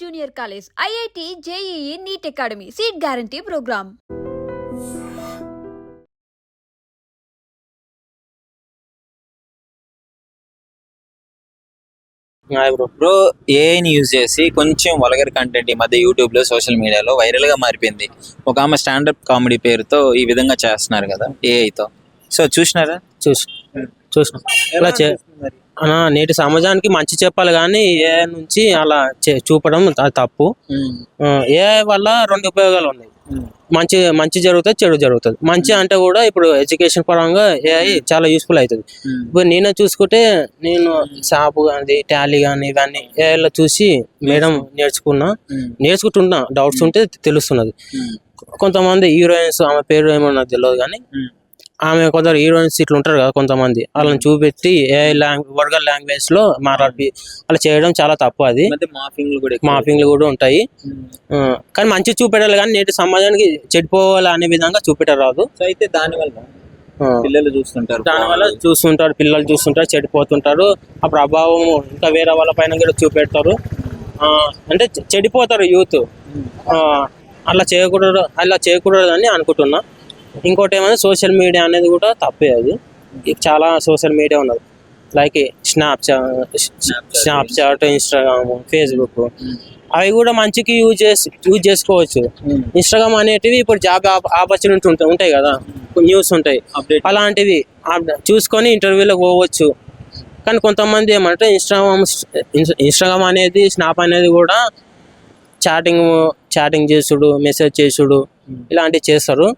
College, IIT, JEE, NEET Academy, Seat Guarantee Program. Hi bro. Bro ఏఐని use చేసి కొంచెం vulgar content ఈ మధ్య యూట్యూబ్లో సోషల్ మీడియాలో వైరల్గా మారిపోయింది. ఒక ఆమె స్టాండప్ కామెడీ పేరుతో ఈ విధంగా చేస్తున్నారు కదా ఏఐతో. సో చూసినారా? చూసి చూసిన. అలా చే నేటి సమాజానికి మంచి చెప్పాలి కానీ ఏ నుంచి అలా చూపడం తప్పు. ఏ వల్ల రెండు ఉపయోగాలు ఉన్నాయి. మంచి మంచి జరుగుతుంది చెడు జరుగుతుంది. మంచి అంటే కూడా ఇప్పుడు ఎడ్యుకేషన్ పరంగా ఏఐ చాలా యూస్ఫుల్ అవుతుంది. ఇప్పుడు నేనే చూసుకుంటే నేను షాప్ కానీ టాలీ కానీ ఇవన్నీ ఏఐలో చూసి మేడం నేర్చుకున్నా. నేర్చుకుంటున్నా. డౌట్స్ ఉంటే తెలుస్తున్నది. కొంతమంది హీరోయిన్స్ ఆమె పేరు ఏమో నాకు తెలియదు కానీ ఆమె కొందరు హీరోయిన్స్ ఇట్లా ఉంటారు కదా కొంతమంది. వాళ్ళని చూపెట్టి ఏ లాంగ్వేజ్ వర్గల్ లాంగ్వేజ్లో మాట్లాడి అలా చేయడం చాలా తప్పు అది. మాఫింగ్లు కూడా ఉంటాయి. కానీ మంచి చూపెట్టాలి కానీ నేటి సమాజానికి చెడిపోవాలి అనే విధంగా చూపెట్టరాదు సో అయితే దాని వల్ల ఆ, పిల్లలు చూస్తుంటారు. దానివల్ల చూస్తుంటారు పిల్లలు చూస్తుంటారు చెడిపోతుంటారు. ఆ ప్రభావం ఇంకా వేరే వాళ్ళ పైన కూడా చూపెడతారు. ఆ, అంటే చెడిపోతారు యూత్. అలా చేయకూడదు అలా చేయకూడదు అని అనుకుంటున్నా. ఇంకోటి ఏమైనా సోషల్ మీడియా అనేది కూడా తప్పే అది. చాలా సోషల్ మీడియా ఉన్నది. Like snap Snapchat Instagram Facebook అవి కూడా మంచికి యూజ్ చేసి యూజ్ చేసుకోవచ్చు. ఇన్స్టాగ్రామ్ అనేటివి ఇప్పుడు జాబ్ ఆపర్చునిటీ ఉంటాయి ఉంటాయి కదా. న్యూస్ ఉంటాయి. అప్డేట్ అలాంటివి చూసుకొని ఇంటర్వ్యూలోకి పోవచ్చు. కానీ కొంతమంది ఏమంటే ఇన్స్టాగ్రామ్ ఇన్స్టాగ్రామ్ అనేది స్నాప్ అనేది కూడా చాటింగ్ చాటింగ్ చేసుడు మెసేజ్ చేసుడు ఇలాంటివి చేస్తారు.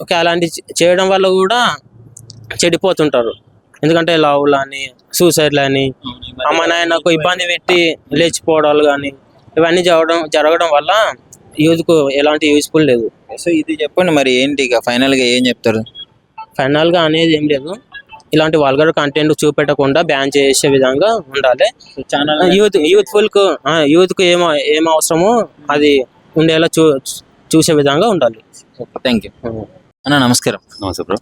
ఓకే అలాంటి చేయడం వల్ల కూడా చెడిపోతుంటారు. ఎందుకంటే లవ్లు అని సూసైడ్లు అని అమ్మ నాయనకు ఇబ్బంది పెట్టి లేచిపోవడాలు కానీ ఇవన్నీ జరగడం జరగడం వల్ల యూత్కు ఎలాంటి యూస్ఫుల్ లేదు. సో ఇది చెప్పండి మరి ఏంటి ఇక? ఫైనల్గా ఏం చెప్తారు? ఫైనల్గా అనేది ఏం లేదు. ఇలాంటి వల్గర్ కంటెంట్ చూపెట్టకుండా బ్యాన్ చేసే విధంగా ఉండాలి. ఛానల్ యూత్ యూత్ఫుల్కు యూత్కు ఏం ఏం అవసరమో అది ఉండేలా చూ చూసే విధంగా ఉండాలి. థ్యాంక్ యూ అన్న నమస్కారం. నమస్తే బ్రో.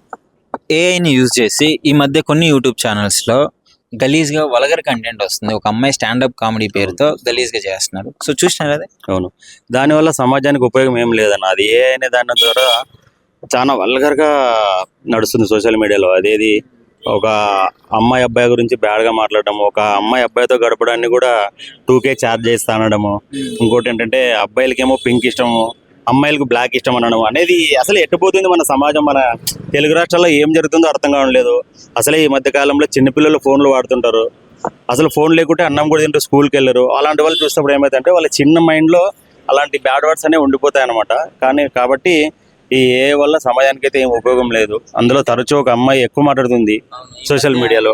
ఏఐని యూజ్ చేసి ఈ మధ్య కొన్ని యూట్యూబ్ ఛానల్స్లో గలీజ్గా వల్గర్ కంటెంట్ వస్తుంది. ఒక అమ్మాయి స్టాండప్ కామెడీ పేరుతో గలీజ్గా చేస్తున్నారు. సో చూసినారు అదే? అవును. దానివల్ల సమాజానికి ఉపయోగం ఏం లేదన్న అది ఏ అనే దాని ద్వారా చాలా వల్గర్గా నడుస్తుంది సోషల్ మీడియాలో. అదేది ఒక అమ్మాయి అబ్బాయి గురించి బ్యాడ్గా మాట్లాడడం ఒక అమ్మాయి అబ్బాయితో గడపడాన్ని కూడా టూ కే ఛార్జ్ చేస్తా అనడము. ఇంకోటి ఏంటంటే అబ్బాయిలకేమో పింక్ ఇష్టము అమ్మాయిలకు బ్లాక్ ఇష్టం అనడం అనేది అసలు ఎట్టుపోతుంది మన సమాజం? మన తెలుగు రాష్ట్రాల్లో ఏం జరుగుతుందో అర్థం కావడం లేదు. అసలే ఈ మధ్య కాలంలో చిన్నపిల్లలు ఫోన్లు వాడుతుంటారు. అసలు ఫోన్ లేకుంటే అన్నం కూడా తింటూ స్కూల్కి వెళ్ళరు. అలాంటి వాళ్ళు చూసినప్పుడు ఏమైతే వాళ్ళ చిన్న మైండ్లో అలాంటి బ్యాడ్ వర్డ్స్ అనేవి ఉండిపోతాయి అనమాట కానీ కాబట్టి ఈ ఏ వల్ల సమాజానికి అయితే ఏం ఉపయోగం లేదు. అందులో తరచూ ఒక అమ్మాయి ఎక్కువ మాట్లాడుతుంది సోషల్ మీడియాలో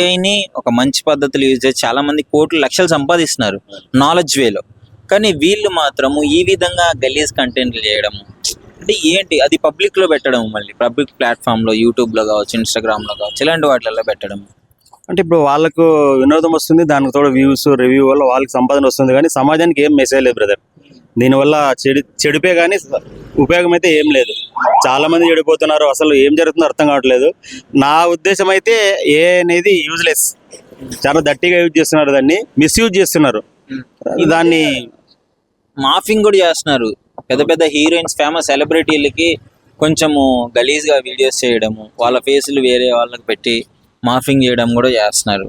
ఏఐని ఒక మంచి పద్ధతులు యూజ్ చేసి చాలా మంది కోట్లు లక్షలు సంపాదిస్తున్నారు. నాలెడ్జ్ వేలో కానీ వీళ్ళు మాత్రము ఈ విధంగా గలీజ్ కంటెంట్లు చేయడము. అంటే ఏంటి? అది పబ్లిక్లో పెట్టడం మళ్ళీ. పబ్లిక్ ప్లాట్ఫామ్లో యూట్యూబ్లో కావచ్చు ఇన్స్టాగ్రామ్లో కావచ్చు ఇలాంటి వాటిలలో పెట్టడం అంటే ఇప్పుడు వాళ్ళకు వినోదం వస్తుంది దానికి తోడు వ్యూస్ రివ్యూ వల్ల వాళ్ళకి సంపాదన వస్తుంది కానీ సమాజానికి ఏం మెసేజ్ లేదు బ్రదర్ దీనివల్ల చెడి చెడిపే కానీ ఉపయోగం అయితే ఏం లేదు. చాలా మంది చెడిపోతున్నారు అసలు ఏం జరుగుతుందో అర్థం కావట్లేదు. నా ఉద్దేశం అయితే ఏ అనేది యూజ్లెస్ చాలా దట్టిగా యూజ్ చేస్తున్నారు దాన్ని మిస్యూజ్ చేస్తున్నారు. దాన్ని మాఫింగ్ కూడా చేస్తున్నారు. పెద్ద పెద్ద హీరోయిన్స్ ఫేమస్ సెలబ్రిటీలకి కొంచెము గలీజ్గా వీడియోస్ చేయడము వాళ్ళ ఫేసులు వేరే వాళ్ళకి పెట్టి మాఫింగ్ చేయడం కూడా చేస్తున్నారు.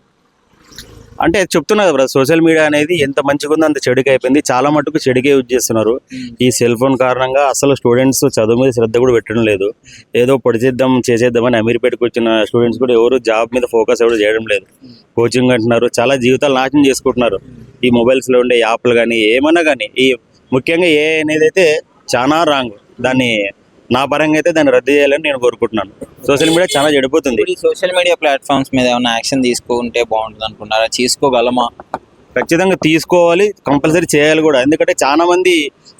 అంటే చెప్తున్నా కదా సోషల్ మీడియా అనేది ఎంత మంచిగా ఉందో అంత చెడుగా అయిపోయింది. చాలా మటుకు చెడుకే యూజ్ చేస్తున్నారు. ఈ సెల్ ఫోన్ కారణంగా అసలు స్టూడెంట్స్ చదువు మీద శ్రద్ధ కూడా పెట్టడం లేదు. ఏదో పొడి చేద్దాం చేసేద్దామని అమీర్పేటకు వచ్చిన స్టూడెంట్స్ కూడా ఎవరు జాబ్ మీద ఫోకస్ ఎవరు చేయడం లేదు. కోచింగ్ అంటున్నారు. చాలా జీవితాలు నాశనం చేసుకుంటున్నారు. ఈ మొబైల్స్లో ఉండే యాప్లు కానీ ఏమన్నా కానీ ఈ ముఖ్యంగా ఏ అనేది అయితే చాలా రాంగ్ దాన్ని నా పరంగా అయితే దాన్ని రద్దు చేయాలని నేను కోరుకుంటున్నాను. సోషల్ మీడియా చాలా చెడిపోతుంది. ఈ సోషల్ మీడియా ప్లాట్ఫామ్స్ మీద ఏమైనా యాక్షన్ తీసుకుంటే బాగుంటుంది అనుకున్నారా తీసుకోగలమా? ఖచ్చితంగా తీసుకోవాలి కంపల్సరీ చేయాలి కూడా. ఎందుకంటే చాలా మంది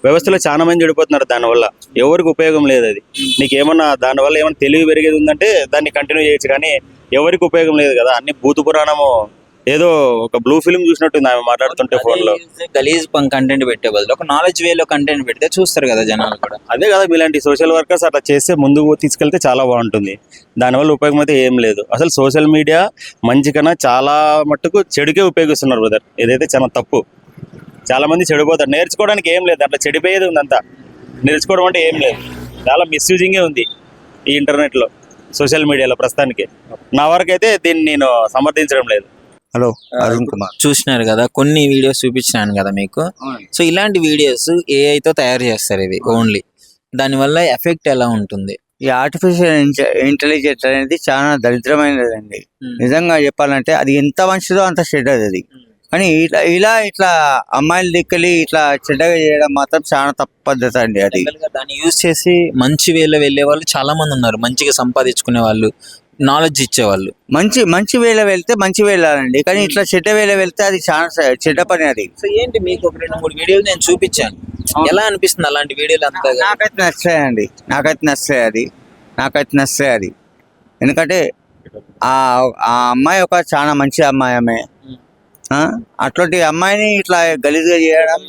వ్యవస్థలో చాలా మంది చెడిపోతున్నారు దానివల్ల. ఎవరికి ఉపయోగం లేదు అది. నీకు ఏమన్నా దానివల్ల ఏమైనా తెలివి పెరిగేది ఉందంటే దాన్ని కంటిన్యూ చేయొచ్చు కానీ ఎవరికి ఉపయోగం లేదు కదా. అన్ని భూత పురాణము ఏదో ఒక బ్లూ ఫిల్మ్ చూసినట్టుంది ఆమె మాట్లాడుతుంటే ఫోన్లో. గలీజ్ కంటెంట్ పెట్టే బదులు ఒక నాలెడ్జ్ వేలో కంటెంట్ పెడితే చూస్తారు కదా జనాలు కూడా. అదే కదా మీలాంటి సోషల్ వర్కర్స్ అట్లా చేస్తే ముందుకు తీసుకెళ్తే చాలా బాగుంటుంది. దానివల్ల ఉపయోగం అయితే ఏం లేదు. అసలు సోషల్ మీడియా మంచి కన్నా చాలా మట్టుకు చెడుకే ఉపయోగిస్తున్నారు బ్రదర్ ఇదైతే చాలా తప్పు. చాలా మంది చెడిపోతారు. నేర్చుకోవడానికి ఏం లేదు. అట్లా చెడిపోయేది ఉంది అంతా నేర్చుకోవడం అంటే ఏం లేదు. చాలా మిస్యూజింగే ఉంది ఈ ఇంటర్నెట్లో సోషల్ మీడియాలో ప్రస్తుతానికి. నా వరకు అయితే దీన్ని నేను సమర్థించడం లేదు. హలో అరుణ్ కుమార్. చూసినారు కదా కొన్ని వీడియోస్ చూపించినాను కదా మీకు. సో ఇలాంటి వీడియోస్ AI తో తయారు చేస్తారు ఇవి ఓన్లీ దానివల్ల ఎఫెక్ట్ ఎలా ఉంటుంది? ఈ ఆర్టిఫిషియల్ ఇంటెలిజెన్స్ అనేది చాలా దరిద్రమైనదండి. నిజంగా చెప్పాలంటే అది ఎంత మంచిదో అంత చెడ్డది అది. కానీ ఇలా ఇలా ఇట్లా అమ్మాయిల దిక్కలి ఇట్లా చెడ్డగా చేయడం మాత్రం చాలా తప్పు పద్ధతి అండి అది. దాన్ని యూజ్ చేసి మంచి వేలో వెళ్ళే వాళ్ళు చాలా మంది ఉన్నారు. మంచిగా సంపాదించుకునే వాళ్ళు నాలెడ్జ్ ఇచ్చేవాళ్ళు. మంచి మంచి వేళ వెళ్తే మంచి వెళ్ళాలండి. కానీ ఇట్లా చెడ్డ వేళ వెళ్తే అది చాలా చెడ్డ పని అది. సో ఏంటి మీకు ఒక రెండు మూడు వీడియోలు నేను చూపించాను. ఎలా అనిపిస్తుంది అలాంటి వీడియోలు అంతా నాకైతే నచ్చాయండి. నాకైతే నచ్చాయి అది. నాకైతే నచ్చాయి అది. ఎందుకంటే ఆ ఆ అమ్మాయి ఒక చాలా మంచి అమ్మాయి ఆమె. అట్లాంటి అమ్మాయిని ఇట్లా గలీజ్గా చేయడం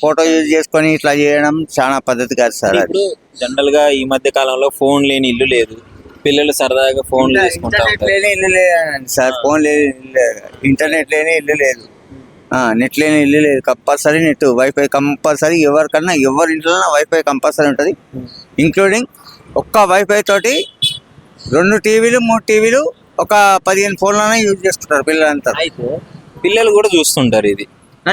ఫోటో యూజ్ చేసుకొని ఇట్లా చేయడం చాలా పద్ధతి కాదు సార్ ఇప్పుడు జనరల్గా ఈ మధ్య కాలంలో ఫోన్ లేని ఇల్లు లేదు. పిల్లలు సరదాగా ఫోన్ తీసుకుంటా ఇంటర్నెట్ ఉంటారు. లేని ఇల్లు లేదండి సార్ ఫోన్ లేని ఇల్లు లేదు. ఇంటర్నెట్ లేని ఇల్లు లేదు. ఆ, నెట్ లేని ఇల్లు లేదు. కంపల్సరీ నెట్ వైఫై కంపల్సరీ ఎవరికన్నా ఎవరి ఇంట్లో వైఫై కంపల్సరీ ఉంటుంది. ఇంక్లూడింగ్ ఒక్క వైఫై తోటి రెండు టీవీలు మూడు టీవీలు ఒక పదిహేను ఫోన్లనే యూజ్ చేసుకుంటారు పిల్లలంతా. అయితే పిల్లలు కూడా చూస్తుంటారు ఇది.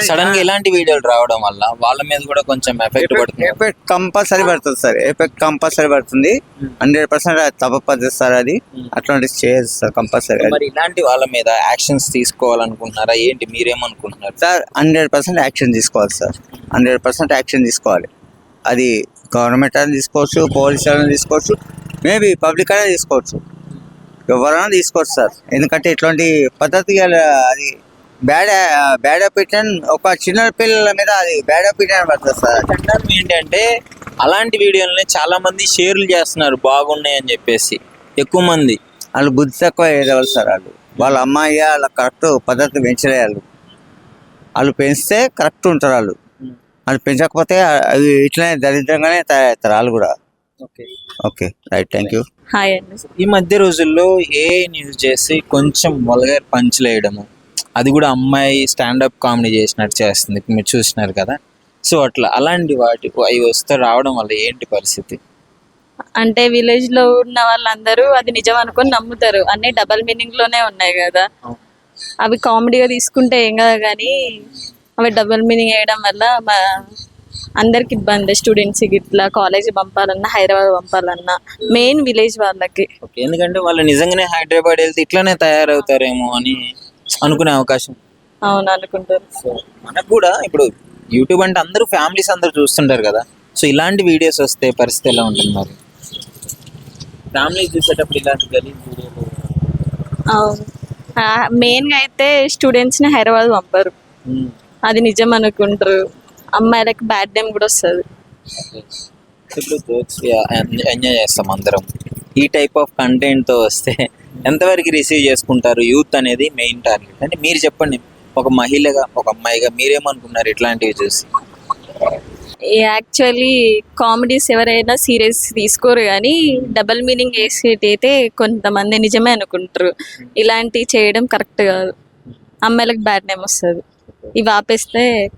సడన్గా ఇలాంటి వీడియోలు రావడం వల్ల వాళ్ళ మీద కూడా కొంచెం ఎఫెక్ట్ పడుతుంది. ఎఫెక్ట్ కంపల్సరీ పడుతుంది సార్. ఎఫెక్ట్ కంపల్సరీ పడుతుంది. హండ్రెడ్ పర్సెంట్ తప్ప పద్ధతి సార్ అది. అట్లాంటివి చేయదు సార్ కంపల్సరీ మరి ఇలాంటి వాళ్ళ మీద యాక్షన్స్ తీసుకోవాలనుకుంటున్నారా? ఏంటి మీరేమనుకుంటున్నారు? సార్ హండ్రెడ్ పర్సెంట్ యాక్షన్ తీసుకోవాలి సార్. హండ్రెడ్ పర్సెంట్ యాక్షన్ తీసుకోవాలి. అది గవర్నమెంట్ అయినా తీసుకోవచ్చు పోలీస్ అయినా తీసుకోవచ్చు మేబీ పబ్లిక్ అయినా తీసుకోవచ్చు. ఎవరైనా తీసుకోవచ్చు సార్. ఎందుకంటే ఇట్లాంటి పద్ధతి అది బ్యాడ్ బ్యాడ్ ఒపీనియన్ ఒక చిన్న పిల్లల మీద అది బ్యాడ్ ఒపీనియన్ పడుతుంది సార్. చట్టం ఏంటంటే అలాంటి వీడియోలని చాలా మంది షేర్లు చేస్తున్నారు బాగున్నాయి అని చెప్పేసి. ఎక్కువ మంది. వాళ్ళు బుద్ధి తక్కువ ఏదవాలి సార్ వాళ్ళు. వాళ్ళ అమ్మాయి వాళ్ళ కరెక్ట్ పద్ధతి పెంచలే వాళ్ళు. వాళ్ళు పెంచితే కరెక్ట్ ఉంటారు వాళ్ళు. వాళ్ళు పెంచకపోతే అవి ఇట్లనే దరిద్రంగానే తయారవుతారు వాళ్ళు కూడా. Okay. Right thank you. Hi అండి. ఈ మధ్య రోజుల్లో ఏ న్యూస్ చేసి కొంచెం వల్గర్ పంచులేయడము అది కూడా అమ్మాయి స్టాండప్ కామెడీ చేసినట్టు చేస్తుంది. మీరు చూసినారు కదా? సో అట్లా అలాంటి వాటి అవి వస్తే రావడం వల్ల ఏంటి పరిస్థితి? అంటే విలేజ్లో ఉన్న వాళ్ళందరూ అది నిజం అనుకొని నమ్ముతారు. అన్ని డబల్ మీనింగ్లోనే ఉన్నాయి కదా. అవి కామెడీగా తీసుకుంటే ఏం కదా కానీ అవి డబుల్ మీనింగ్ వేయడం వల్ల అందరికి ఇబ్బంది. స్టూడెంట్స్ ఇట్లా కాలేజ్ పంపాలన్నా హైదరాబాద్ పంపాలన్నా మెయిన్ విలేజ్ వాళ్ళకి. ఓకే ఎందుకంటే వాళ్ళు నిజంగానే హైదరాబాద్ వెళ్తే ఇట్లానే తయారవుతారేమో అని అనుకునే అవకాశం. అవును అనుకుంటారు. సో మనకు కూడా ఇప్పుడు యూట్యూబ్ అంటే అందరూ ఫ్యామిలీస్ అందరూ చూస్తుంటారు కదా. సో ఇలాంటి వీడియోస్ వస్తే పరిస్థితి ఎలా ఉంటుంది మరి? ఫ్యామిలీ చూసేటప్పుడు ఇలాంటి గలీజ్ వీడియోలు అవును. మెయిన్గా అయితే స్టూడెంట్స్ని హైదరాబాద్ పంపరు. అది నిజం అనుకుంటారు. అమ్మాయిలకి బ్యాడ్ నేమ్ కూడా వస్తుంది. ఇప్పుడు జోక్స్ ఎంజాయ్ చేస్తాం అందరం. ఈ టైప్ ఆఫ్ కంటెంట్తో వస్తే ఎంతవరకు రిసీవ్ చేసుకుంటారు యూత్ అనేది మెయిన్ టార్గెట్ అంటే మీరు చెప్పండి ఒక మహిళగా ఒక అమ్మాయిగా మీరేమనుకున్నారు ఇట్లాంటివి చూసి? యాక్చువల్లీ కామెడీస్ ఎవరైనా సీరియస్ తీసుకోరు కానీ డబల్ మీనింగ్ వేసేటైతే కొంతమంది నిజమే అనుకుంటారు. ఇలాంటివి చేయడం కరెక్ట్ కాదు. అమ్మాయిలకు బ్యాడ్ నేమ్ వస్తుంది. ఇవి ఆపేస్తే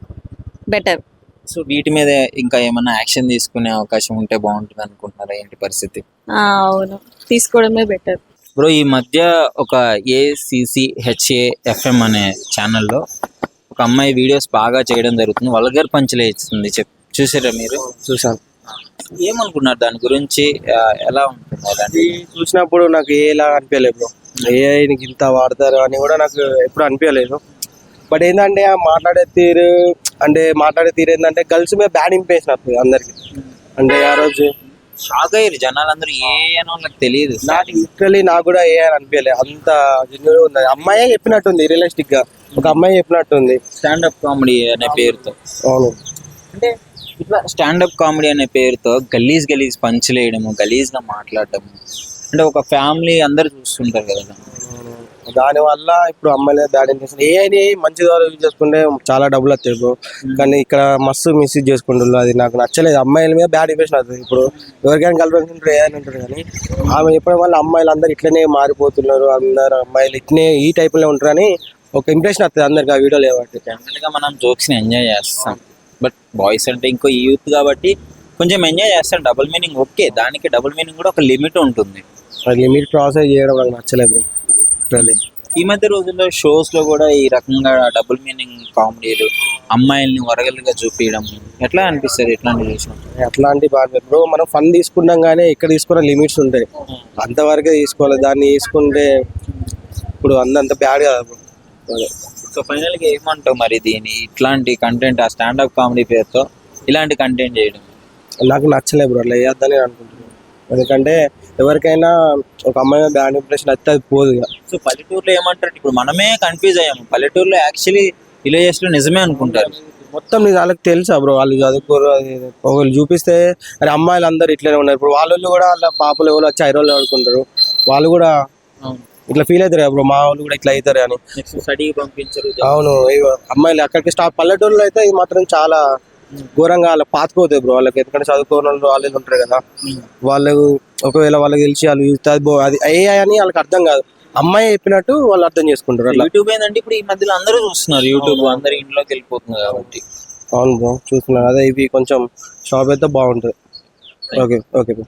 బెటర్ సో వీటి మీద ఇంకా ఏమైనా యాక్షన్ తీసుకునే అవకాశం ఉంటే బాగుంటుంది అనుకుంటున్నారా? ఏంటి పరిస్థితి? అవును. తీసుకోవడమే బెటర్ బ్రో ఈ మధ్య ఒక ఏసిసి హెచ్ఏ ఎఫ్ఎం అనే ఛానల్లో ఒక అమ్మాయి వీడియోస్ బాగా చేయడం జరుగుతుంది. వల్గర్ పంచులే ఇస్తుంది చెప్ చూసారా మీరు? చూసాను. ఏమనుకున్నారు? దాని గురించి ఎలా ఉంటుంది అలాంటి చూసినప్పుడు నాకు ఏలా అనిపించలేదు బ్రో. ఏఐ నీకు ఇంత వాడతారు అని కూడా నాకు ఎప్పుడు అనిపించలేదు. బట్ ఏంటంటే ఆ మాట్లాడే తీరు అంటే మాట్లాడే తీరు ఏంటంటే గర్ల్స్ మీద బ్యాడ్ వస్తుంది అందరికి. అంటే ఆ రోజు షాక్ అయ్యారు జనాలందరూ. ఏ అని వాళ్ళకి తెలియదు. నాకు లిటరలీ నాకు కూడా ఏ అని అనిపించలేదు అంత జెన్యున్ ఉంది. అమ్మాయే చెప్పినట్టుంది రియలిస్టిక్గా. ఒక అమ్మాయి చెప్పినట్టుంది. స్టాండప్ కామెడీ అనే పేరుతో. అవును. అంటే ఇట్లా స్టాండప్ కామెడీ అనే పేరుతో గలీజ్ గలీజ్ పంచులేయడము గలీజ్గా మాట్లాడటము అంటే ఒక ఫ్యామిలీ అందరు చూస్తుంటారు కదా. దాన్ని. దాని వల్ల ఇప్పుడు అమ్మాయిల బ్యాడ్ ఇంప్రెషన్ ఏఐని మంచి ద్వారా యూజ్ చేసుకుంటే చాలా డబ్బులు వస్తాయి బ్రో కానీ ఇక్కడ మస్తు మిస్యూజ్ చేసుకుంటున్నారు. అది నాకు నచ్చలేదు. అమ్మాయిల మీద బ్యాడ్ ఇంప్రెషన్ అవుతుంది ఇప్పుడు ఎవరికైనా ఉంటారు ఏదైనా ఉంటారు కానీ ఆమె చెప్పడం వల్ల అమ్మాయిలు అందరు ఇట్లనే మారిపోతున్నారు. అందరు అమ్మాయిలు ఇట్లనే ఈ టైపులో ఉంటారని ఒక ఇంప్రెషన్ వస్తుంది అందరికి. ఆ వీడియోలు ఏమంటే జనరల్గా మనం జోక్స్ని ఎంజాయ్ చేస్తాం. బట్ బాయ్స్ అంటే ఇంకో యూత్ కాబట్టి కొంచెం ఎంజాయ్ చేస్తాం. డబుల్ మీనింగ్ ఓకే దానికి డబుల్ మీనింగ్ కూడా ఒక లిమిట్ ఉంటుంది. లిమిట్ క్రాస్ చేయడం నాకు నచ్చలేదు. ఈ మధ్య రోజుల్లో షోస్లో కూడా ఈ రకంగా డబుల్ మీనింగ్ కామెడీలు అమ్మాయిల్ని వరగలుగా చూపించడం ఎట్లా అనిపిస్తుంది? ఎట్లాంటి చూసినప్పుడు అట్లాంటి బాగా బ్రో మనం ఫన్ తీసుకున్నాం కానీ ఇక్కడ తీసుకున్న లిమిట్స్ ఉంటాయి. అంతవరకే తీసుకోవాలి. దాన్ని తీసుకుంటే ఇప్పుడు అందంత బ్యాడ్ కదా. సో ఫైనల్గా ఏమంటావు మరి దీని ఇట్లాంటి కంటెంట్ ఆ స్టాండప్ కామెడీ పేరుతో ఇలాంటి కంటెంట్ చేయడం? నాకు నచ్చలేదు బ్రో అట్లా వేయొద్దని నేను అనుకుంటున్నాను ఎందుకంటే ఎవరికైనా ఒక అమ్మాయి బ్యాడ్ ఇంప్రెషన్ అయితే అది పోదు ఇక. సో పల్లెటూరులో ఏమంటారు? ఇప్పుడు మనమే కన్ఫ్యూజ్ అయ్యాము. పల్లెటూరులో యాక్చువల్లీ విలేజెస్లో నిజమే అనుకుంటారు. మొత్తం నీకు వాళ్ళకి తెలుసా బ్రో వాళ్ళు చదువుకోరు అది ఇది. ఒకళ్ళు చూపిస్తే అరే అమ్మాయిలు అందరు ఇట్లనే ఉన్నారు. ఇప్పుడు వాళ్ళు కూడా వాళ్ళ పాపలు ఎవరు వచ్చి ఐరోళ్ళు ఆడుకుంటారు. వాళ్ళు కూడా ఇట్లా ఫీల్ అవుతారు బ్రో మా వాళ్ళు కూడా ఇట్లా అవుతారు అని. స్టడీకి పంపించరు. అవును అమ్మాయిలు అక్కడికి స్టాప్ పల్లెటూరులో అయితే ఇది మాత్రం చాలా ఘోరంగా వాళ్ళకి పాతుకుపోతాయి బ్రో. వాళ్ళకి ఎందుకంటే చదువుకోని వాళ్ళు ఉంటారు కదా. వాళ్ళు ఒకవేళ వాళ్ళకి తెలిసి వాళ్ళు అది అది ఏ అని వాళ్ళకి అర్థం కాదు. అమ్మాయి చెప్పినట్టు వాళ్ళు అర్థం చేసుకుంటారు అట్లా. యూట్యూబ్ ఏంటంటే ఇప్పుడు ఈ మధ్యలో అందరూ చూస్తున్నారు యూట్యూబ్ అందరు ఇంట్లోకి వెళ్ళిపోతుంది కాబట్టి. అవును బ్రో చూస్తున్నాను అదే ఇవి కొంచెం షాప్ అయితే బాగుంటుంది. Okay okay bro